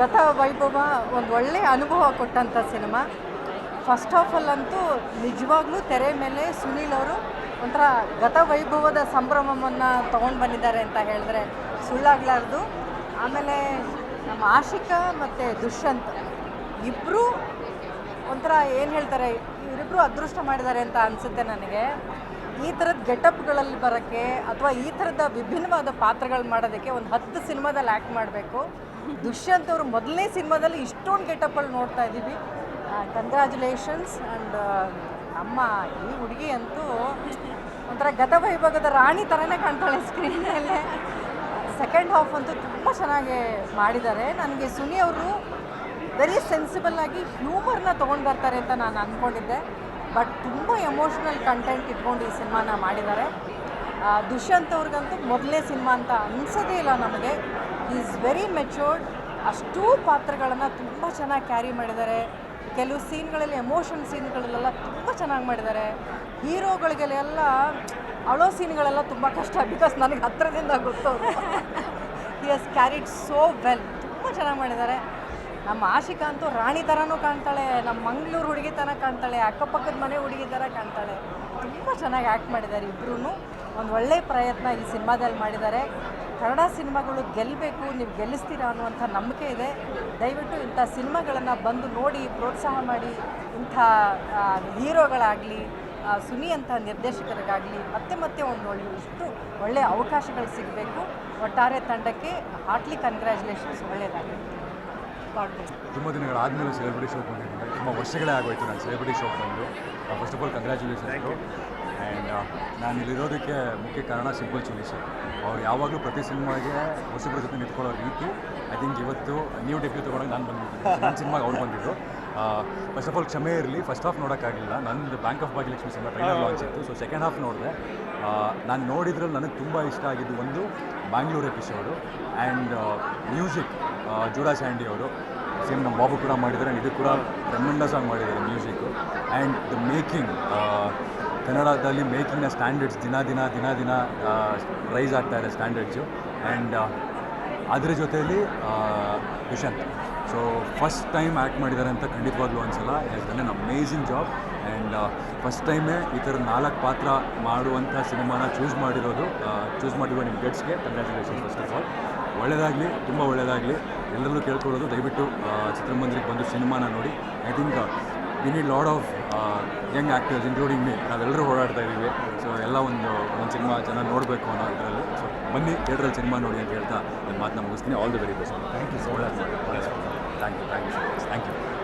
ಗತ ವೈಭವ ಒಂದು ಒಳ್ಳೆಯ ಅನುಭವ ಕೊಟ್ಟಂಥ ಸಿನಿಮಾ. ಫಸ್ಟ್ ಆಫ್ ಆಲ್ ಅಂತೂ ನಿಜವಾಗ್ಲೂ ತೆರೆ ಮೇಲೆ ಸುನೀಲ್ ಅವರು ಒಂಥರ ಗತ ವೈಭವದ ಸಂಭ್ರಮವನ್ನು ತೊಗೊಂಡು ಬಂದಿದ್ದಾರೆ ಅಂತ ಹೇಳಿದ್ರೆ ಸುಳ್ಳಾಗಲಾರ್ದು. ಆಮೇಲೆ ನಮ್ಮ ಆಶಿಕಾ ಮತ್ತು ದುಷ್ಯಂತ್ ಇಬ್ಬರು ಒಂಥರ ಏನು ಹೇಳ್ತಾರೆ ಇವರಿಬ್ಬರು ಅದೃಷ್ಟ ಮಾಡಿದ್ದಾರೆ ಅಂತ ಅನಿಸುತ್ತೆ ನನಗೆ. ಈ ಥರದ ಗೆಟಪ್ಗಳಲ್ಲಿ ಬರೋಕ್ಕೆ ಅಥವಾ ಈ ಥರದ ವಿಭಿನ್ನವಾದ ಪಾತ್ರಗಳು ಮಾಡೋದಕ್ಕೆ ಒಂದು ಹತ್ತು ಸಿನಿಮಾದಲ್ಲಿ ಆ್ಯಕ್ಟ್ ಮಾಡಬೇಕು. ದುಷ್ಯಂತ್ ಅವರು ಮೊದಲನೇ ಸಿನಿಮಾದಲ್ಲಿ ಇಷ್ಟೊಂದು ಗೆಟಪ್ಪಲ್ಲಿ ನೋಡ್ತಾ ಇದ್ದೀವಿ. ಕಂಗ್ರ್ಯಾಚುಲೇಷನ್ಸ್ ಆ್ಯಂಡ್ ನಮ್ಮ ಈ ಹುಡುಗಿ ಅಂತೂ ಒಂಥರ ಗತವೈಭವದ ರಾಣಿ ಥರನೇ ಕಾಣ್ತಾಳೆ ಮೇಲೆ. ಸೆಕೆಂಡ್ ಹಾಫ್ ಅಂತೂ ತುಂಬ ಚೆನ್ನಾಗಿ ಮಾಡಿದ್ದಾರೆ. ನನಗೆ ಸುನಿ ಅವರು ವೆರಿ ಸೆನ್ಸಿಬಲ್ ಆಗಿ ಹ್ಯೂಮರ್ನ ತೊಗೊಂಡು ಬರ್ತಾರೆ ಅಂತ ನಾನು ಅಂದ್ಕೊಂಡಿದ್ದೆ ಬಟ್ ತುಂಬ ಎಮೋಷ್ನಲ್ ಕಂಟೆಂಟ್ ಇಟ್ಕೊಂಡು ಈ ಸಿನಿಮಾನ ಮಾಡಿದ್ದಾರೆ. ದುಷ್ಯಂತ್ ಅವ್ರಿಗಂತೂ ಮೊದಲೇ ಸಿನಿಮಾ ಅಂತ ಅನಿಸೋದೇ ಇಲ್ಲ ನಮಗೆ. ಈಸ್ ವೆರಿ ಮೆಚೂರ್ಡ್ ಅಷ್ಟೂ ಪಾತ್ರಗಳನ್ನು ತುಂಬ ಚೆನ್ನಾಗಿ ಕ್ಯಾರಿ ಮಾಡಿದ್ದಾರೆ. ಕೆಲವು ಸೀನ್ಗಳಲ್ಲಿ ಎಮೋಷನ್ ಸೀನ್ಗಳಲ್ಲೆಲ್ಲ ತುಂಬ ಚೆನ್ನಾಗಿ ಮಾಡಿದ್ದಾರೆ. ಹೀರೋಗಳಿಗೆಲ್ಲ ಅಳೋ ಸೀನ್ಗಳೆಲ್ಲ ತುಂಬ ಕಷ್ಟ ಬಿಕಾಸ್ ನನಗೆ ಹತ್ತಿರದಿಂದ ಗೊತ್ತು ಹಿ ಹಸ್ ಕ್ಯಾರಿಡ್ ಸೋ ವೆಲ್ ತುಂಬ ಚೆನ್ನಾಗಿ ಮಾಡಿದ್ದಾರೆ. ನಮ್ಮ ಆಶಿಕಾ ಅಂತೂ ರಾಣಿ ಥರನೂ ಕಾಣ್ತಾಳೆ, ನಮ್ಮ ಮಂಗಳೂರು ಹುಡುಗಿ ಥರ ಕಾಣ್ತಾಳೆ, ಅಕ್ಕಪಕ್ಕದ ಮನೆ ಹುಡುಗಿ ಥರ ಕಾಣ್ತಾಳೆ. ತುಂಬ ಚೆನ್ನಾಗಿ ಆ್ಯಕ್ಟ್ ಮಾಡಿದ್ದಾರೆ ಇಬ್ಬರೂ ಒಂದು ಒಳ್ಳೆಯ ಪ್ರಯತ್ನ ಈ ಸಿನಿಮಾದಲ್ಲಿ ಮಾಡಿದ್ದಾರೆ. ಕನ್ನಡ ಸಿನಿಮಾಗಳು ಗೆಲ್ಲಬೇಕು ನೀವು ಗೆಲ್ಲಿಸ್ತೀರಾ ಅನ್ನುವಂಥ ನಂಬಿಕೆ ಇದೆ. ದಯವಿಟ್ಟು ಇಂಥ ಸಿನಿಮಾಗಳನ್ನು ಬಂದು ನೋಡಿ, ಪ್ರೋತ್ಸಾಹ ಮಾಡಿ, ಇಂಥ ಹೀರೋಗಳಾಗಲಿ ಸುನಿ ಅಂತ ನಿರ್ದೇಶಕರಿಗಾಗಲಿ, ಮತ್ತೆ ಮತ್ತೆ ಒಂದು ಒಳ್ಳೆ ಇಷ್ಟು ಒಳ್ಳೆಯ ಅವಕಾಶಗಳು ಸಿಗಬೇಕು. ಒಟ್ಟಾರೆ ತಂಡಕ್ಕೆ ಹಾರ್ಟ್ಲಿ ಗಾಡ್ ಬ್ಲೆಸ್ ತುಂಬ ದಿನಗಳಾದಮೇಲೆ ಸೆಲೆಬ್ರಿಟಿ ಶೋಗೆ ಬಂದಿದ್ದೀನಿ ತುಂಬ ವರ್ಷಗಳೇ ಆಗೋಯ್ತು ನಾನು ಸೆಲೆಬ್ರಿಟಿ ಶೋಗೆ ಬಂದು. First of all congratulation and ನಾನು ಇಲ್ಲಿರೋದಕ್ಕೆ ಮುಖ್ಯ ಕಾರಣ ಸಿಂಪಲ್ ಚಿಲ್ಲಿ ಸರ್ ಅವ್ರು ಯಾವಾಗಲೂ ಪ್ರತಿ ಸಿನಿಮಾಗೆ ಹೊಸಬ್ರ ಜೊತೆ ನಿಂತ್ಕೊಳ್ಳೋ ರೀತಿ ಐ ಥಿಂಕ್ ಇವತ್ತು ನ್ಯೂ ಡೆಬ್ಯೂ ತೊಗೊಂಡಾಗ ನಾನು ಬಂದಿದ್ದೀನಿ. ನನ್ನ ಸಿನಿಮಾಗೆ ಅವ್ರು ಬಂದಿದ್ದು. ಫಸ್ಟ್ ಆಫ್ ಆಲ್ ಕ್ಷಮೆ ಇರಲಿ. ಫಸ್ಟ್ ಹಾಫ್ ನೋಡೋಕ್ಕಾಗಿಲ್ಲ ನಂದು bank of Bhagyalakshmi cinema trailer launch ಇತ್ತು. ಸೊ ಸೆಕೆಂಡ್ ಹಾಫ್ ನೋಡಿದೆ. ನಾನು ನೋಡಿದ್ರಲ್ಲಿ ನನಗೆ ತುಂಬ ಇಷ್ಟ ಆಗಿದ್ದು ಒಂದು Bangalore episode and music Judah Sandhy ಅವರು, ಸೇಮ್ ನಮ್ಮ ಬಾಬು ಕೂಡ ಮಾಡಿದ್ದಾರೆ, ಇದು ಕೂಡ ಟ್ರೆಮೆಂಡಸ್ ಸಾಂಗ್ ಮಾಡಿದ್ದಾರೆ ಮ್ಯೂಸಿಕ್ಕು ಆ್ಯಂಡ್ ದ ಮೇಕಿಂಗ್ ಕನ್ನಡದಲ್ಲಿ ಮೇಕಿಂಗ್ನ ಸ್ಟ್ಯಾಂಡರ್ಡ್ಸ್ ದಿನ ದಿನ ದಿನ ದಿನ ರೈಸ್ ಆಗ್ತಾ ಇದೆ ಸ್ಟ್ಯಾಂಡರ್ಡ್ಸು ಆ್ಯಂಡ್ ಅದರ ಜೊತೆಯಲ್ಲಿ Dushyanth. So first time act ಮಾಡಿದ್ದಾರೆ ಅಂತ ಖಂಡಿತವಾಗ್ಲೂ ಅನ್ಸಲ್ಲ. ಡನ್ ನಮ್ಮ ಅಮೇಝಿಂಗ್ ಜಾಬ್ ಆ್ಯಂಡ್ ಫಸ್ಟ್ ಟೈಮೇ ಈ ಥರ ನಾಲ್ಕು ಪಾತ್ರ ಮಾಡುವಂಥ ಸಿನಿಮಾನ ಚೂಸ್ ಮಾಡಿರೋದು ಚೂಸ್ ಮಾಡಿರೋ ನಿಮ್ಮ ಗೆಟ್ಸ್ಗೆ ಕಂಗ್ರ್ಯಾಚುಲೇಷನ್ ಫಸ್ಟ್ ಆಫ್ ಆಲ್ ಒಳ್ಳೆಯದಾಗಲಿ ತುಂಬ ಒಳ್ಳೆಯದಾಗಲಿ ಎಲ್ಲರೂ ಕೇಳ್ಕೊಳ್ಳೋದು ದಯವಿಟ್ಟು ಚಿತ್ರಮಂದಿರಕ್ಕೆ ಬಂದು ಸಿನಿಮಾನ ನೋಡಿ. I think we need lot of young actors including me ನಾವೆಲ್ಲರೂ ಓಡಾಡ್ತಾ ಇದ್ದೀವಿ ಸೊ ಎಲ್ಲ ಒಂದು ಒಂದು ಸಿನಿಮಾ ಜನ ನೋಡಬೇಕು ಅನ್ನೋ ಇದರಲ್ಲಿ. ಸೊ ಬನ್ನಿ ಥಿಯೇಟ್ರಲ್ಲಿ ಸಿನಿಮಾ ನೋಡಿ ಅಂತ ಹೇಳ್ತಾ ನನ್ನ ಮಾತನ್ನ ಮುಗಿಸ್ತೀನಿ. All the very best thank you so much thank you thank you thank you